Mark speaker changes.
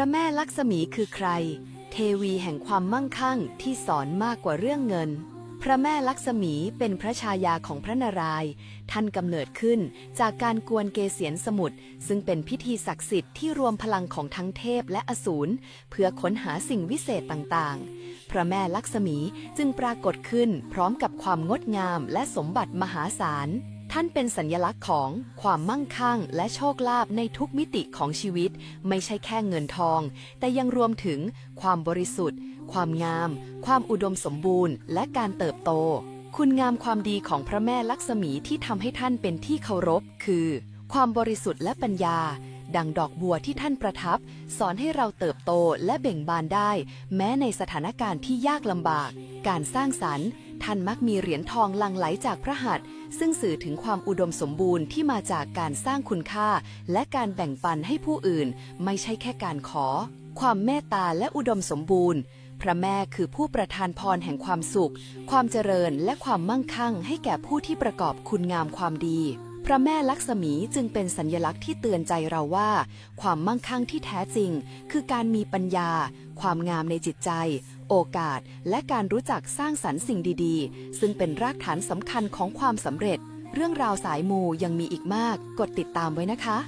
Speaker 1: ระแม่ลักษมีคือใคร เทวีแห่งความมั่งคั่งที่สอนมากกว่าเรื่องเงิน พระแม่ลักษมีเป็นพระชายาของพระนารายณ์ท่านกำเนิดขึ้นจากการกวนเกษียนสมุทรซึ่งเป็นพิธีศักดิ์สิทธิ์ที่รวมพลังของทั้งเทพและอสูรเพื่อค้นหาสิ่งวิเศษต่างๆ พระแม่ลักษมีจึงปรากฏขึ้นพร้อมกับความงดงามและสมบัติมหาศาล ท่านเป็นสัญลักษณ์ของความมั่งคั่งและโชคลาภในทุกมิติของชีวิต ไม่ใช่แค่เงินทอง แต่ยังรวมถึงความบริสุทธิ์ ความงาม ความอุดมสมบูรณ์ และการเติบโต คุณงามความดีของพระแม่ลักษมีที่ทำให้ท่านเป็นที่เคารพ คือ ความบริสุทธิ์และปัญญา ดังดอกบัวที่ท่านประทับ สอนให้เราเติบโตและเบ่งบานได้ แม้ในสถานการณ์ที่ยากลำบาก การสร้างสรรค์ ท่านมักมีเหรียญทองลังไหลจากพระหัตถ์ซึ่งสื่อถึงความอุดมสมบูรณ์ที่มาจากการสร้างคุณค่า และการแบ่งปันให้ผู้อื่น ไม่ใช่แค่การขอ ความเมตตาและอุดมสมบูรณ์ พระแม่คือผู้ประทานพรแห่งความสุข ความเจริญและความมั่งคั่ง ให้แก่ผู้ที่ประกอบคุณงามความดีพระแม่ลักษมีจึงเป็นสัญลักษณ์ที่เตือนใจเราว่า ความมั่งคั่งที่แท้จริง คือการมีปัญญา ความงามในจิตใจ โอกาส และการรู้จักสร้างสรรค์สิ่งดีๆ ซึ่งเป็นรากฐานสำคัญของความสำเร็จ เรื่องราวสายมูยังมีอีกมาก กดติดตามไว้นะคะ